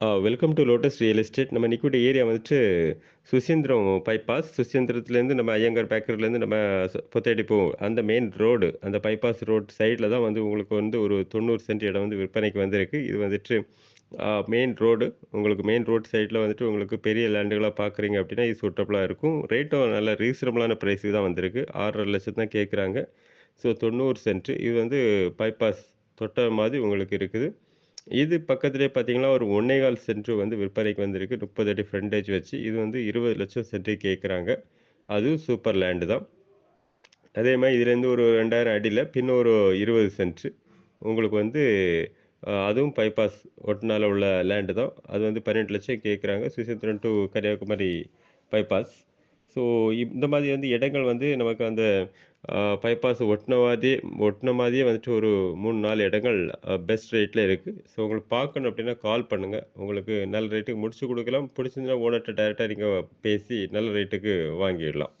Ah welcome to Lotus Real Estate. நம்ம நிக்கக்கூடிய area வந்துட்டு சுசீந்திரம் பைபாஸ். சுசீந்திரத்துலேருந்து நம்ம ஐயங்கார் பேக்கரிலேருந்து நம்ம ச பொத்தேடி போவோம். அந்த மெயின் ரோடு, அந்த பைபாஸ் ரோட் சைடில் தான் வந்து உங்களுக்கு வந்து ஒரு 90 சென்ட் இடம் வந்து விற்பனைக்கு வந்திருக்கு. இது வந்துட்டு மெயின் ரோடு. உங்களுக்கு மெயின் ரோட் சைடில் வந்துட்டு உங்களுக்கு பெரிய லேண்டுகளாக பார்க்குறீங்க அப்படின்னா, இது சூட்டபுளா இருக்கும். ரேட்டும் நல்ல ரீசனபிளான ப்ரைஸுக்கு தான் வந்திருக்கு. ஆறரை லட்சம் தான் கேட்குறாங்க. So 90 cent. இது வந்து பைபாஸ் தொட்ட மாதிரி உங்களுக்கு இருக்குது. இது பக்கத்துலேயே பார்த்தீங்கன்னா, ஒரு ஒன்னே கால் சென்ட்ரு வந்து விற்பனைக்கு வந்திருக்கு. 30 அடி ஃப்ரண்டேஜ் வச்சு. இது வந்து இருபது லட்சம் சென்ட்ரு கேட்குறாங்க. அதுவும் சூப்பர் லேண்டு தான். அதே மாதிரி இதுலேருந்து ஒரு ரெண்டாயிரம் அடியில் பின்ன ஒரு 20 உங்களுக்கு வந்து அதுவும் பைபாஸ் ஒட்டுனால உள்ள லேண்டு தான். அது வந்து 18,00,000 கேட்குறாங்க. Suchindram to Kanyakumari bypass. So இந்த மாதிரி வந்து இடங்கள் வந்து நமக்கு அந்த பைபாஸ் ஒட்டின மாதிரி ஒட்டின மாதிரியே வந்துட்டு ஒரு 3, 4 இடங்கள் பெஸ்ட் ரேட்டில் இருக்குது ஸோ உங்களுக்கு பார்க்கணும் அப்படின்னா கால் பண்ணுங்கள் உங்களுக்கு நல்ல ரேட்டுக்கு முடிச்சு கொடுக்கலாம். பிடிச்சிருந்தா ஓனர்கிட்ட டைரெக்டாக நீங்கள் பேசி நல்ல ரேட்டுக்கு வாங்கிடலாம்.